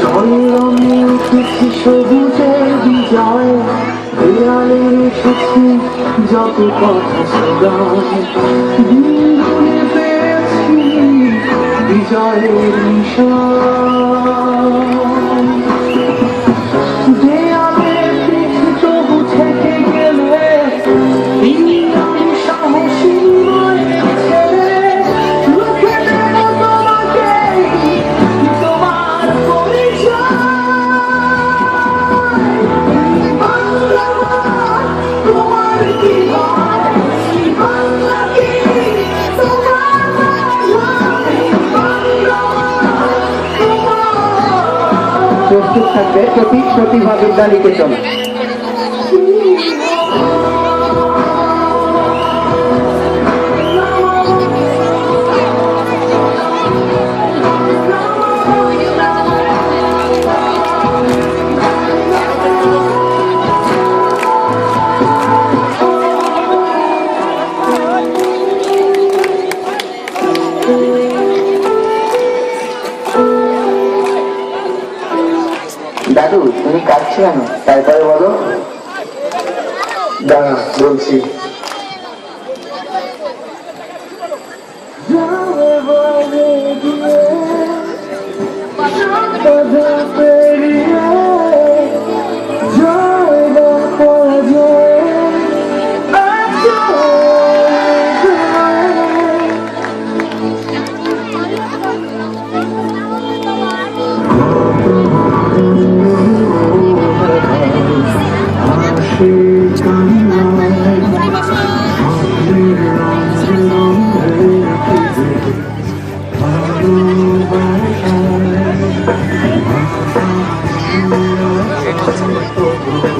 জলরঙে উঠেছি সবুজের বিজয় দেয়ালে বিজয়ের নিশান প্রতিভা বিদ্যা দাদু তুমি কাঁদছো কেন? তারপরে বলো। দাঁড়া বলছি। Oh.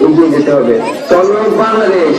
এগিয়ে যেতে হবে। চলো বাংলাদেশ।